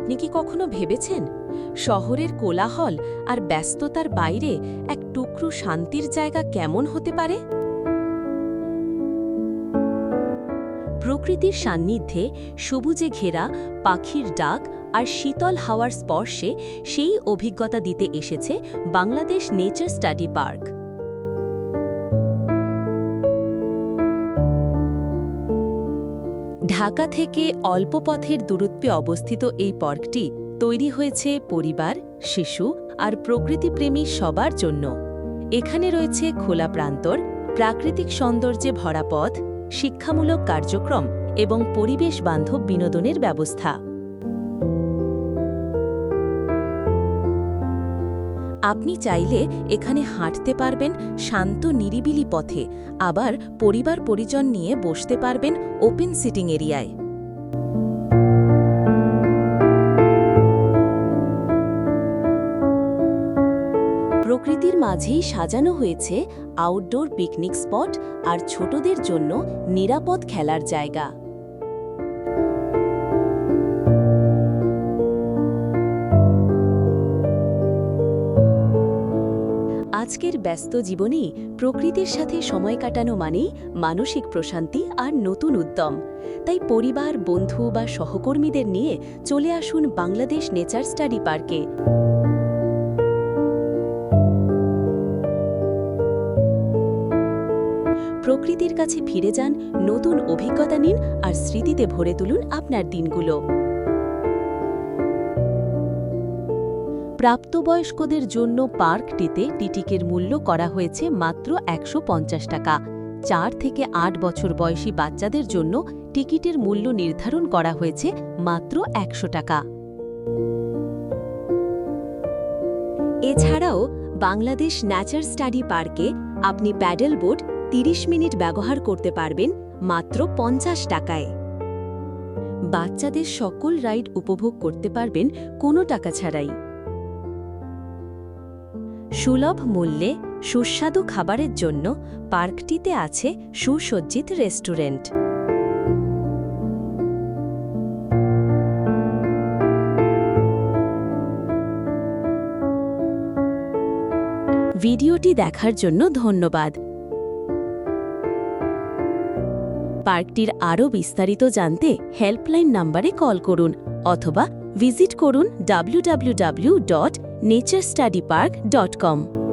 আপনি কি কখনো ভেবেছেন? শহরের কোলাহল আর ব্যস্ততার বাইরে এক টুকরো শান্তির জায়গা কেমন হতে পারে? প্রকৃতির সান্নিধ্যে সবুজে ঘেরা, পাখির ডাক আর শীতল হাওয়ার স্পর্শে সেই অভিজ্ঞতা দিতে এসেছে Bangladesh nature study park. Dhaka থেকে অল্প পথের দূরত্বে অবস্থিত এই পার্কটি তৈরি হয়েছে পরিবার, শিশু আর প্রকৃতিপ্রেমী সবার জন্য। এখানে রয়েছে খোলা প্রান্তর, প্রাকৃতিক সৌন্দর্যে ভরা পথ, শিক্ষামূলক কার্যক্রম এবং পরিবেশ বান্ধব বিনোদনের ব্যবস্থা। আপনি চাইলে এখানে হাঁটতে পারবেন, শান্ত নিরিবিলি পথে। আবার পরিবার পরিজন নিয়ে বসতে পারবেন ওপেন সিটিং এরিয়ায়। প্রকৃতির মাঝেই সাজানো হয়েছে আউটডোর পিকনিক স্পট আর ছোটদের জন্য নিরাপদ খেলার জায়গা। আজকের ব্যস্ত জীবনেই প্রকৃতির সাথে সময় কাটানো মানেই মানসিক প্রশান্তি আর নতুন উদ্যম। তাই পরিবার, বন্ধু বা সহকর্মীদের নিয়ে চলে আসুন বাংলাদেশ নেচার স্টাডি পার্কে। প্রকৃতির কাছে ফিরে যান, নতুন অভিজ্ঞতা নিন আর স্মৃতিতে ভরে তুলুন আপনার দিনগুলো। প্রাপ্তবয়স্কদের জন্য পার্কটিতে টিটিকের মূল্য করা হয়েছে মাত্র একশো পঞ্চাশ টাকা। চার থেকে আট বছর বয়সী বাচ্চাদের জন্য টিকিটের মূল্য নির্ধারণ করা হয়েছে মাত্র একশো টাকা। এছাড়াও বাংলাদেশ ন্যাচার স্টাডি পার্কে আপনি প্যাডেল বোর্ড ৩০ মিনিট ব্যবহার করতে পারবেন মাত্র পঞ্চাশ টাকায়। বাচ্চাদের সকল রাইড উপভোগ করতে পারবেন কোনো টাকা ছাড়াই। সুলভ মূল্যে সুস্বাদু খাবারের জন্য পার্কটিতে আছে সুসজ্জিত রেস্টুরেন্ট। ভিডিওটি দেখার জন্য ধন্যবাদ। পার্কটির আরও বিস্তারিত জানতে হেল্পলাইন নাম্বারে কল করুন অথবা ভিজিট করুন www.naturestudypark.com